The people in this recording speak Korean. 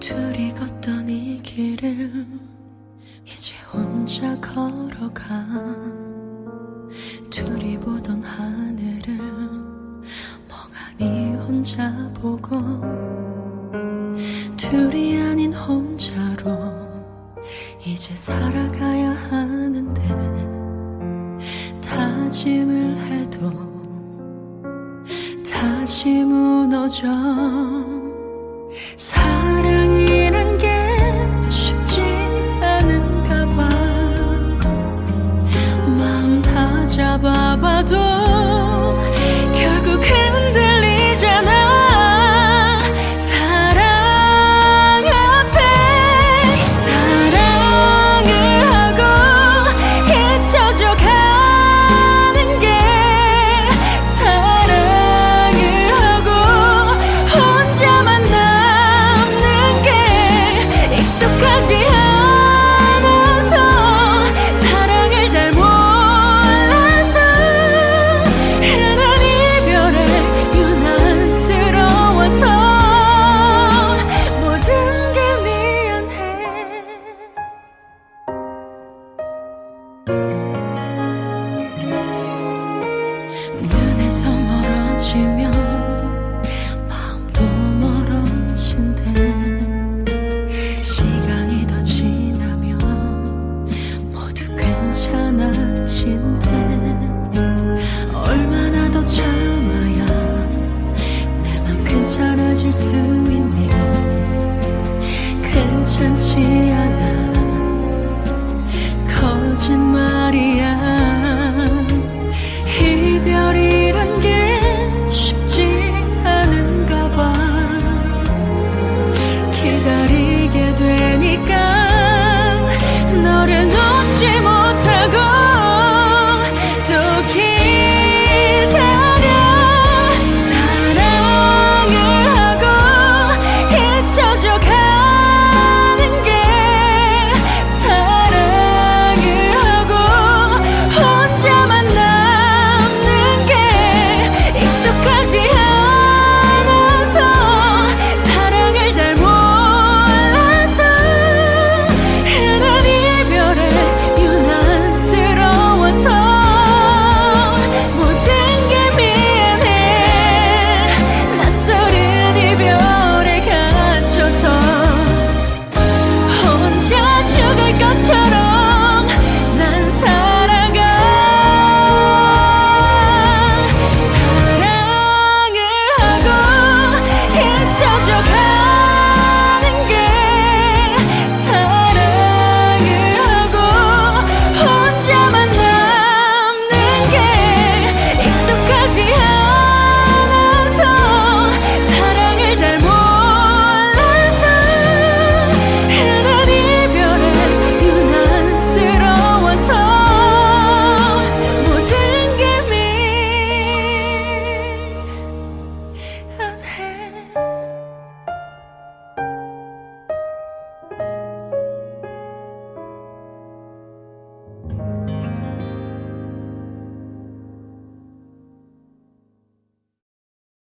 둘이 걷던 이 길을 이제 혼자 걸어가. 둘이 보던 하늘을 멍하니 혼자 보고. 둘이 아닌 혼자로 이제 살아가야 하 다짐을 해도 다시 무너져 she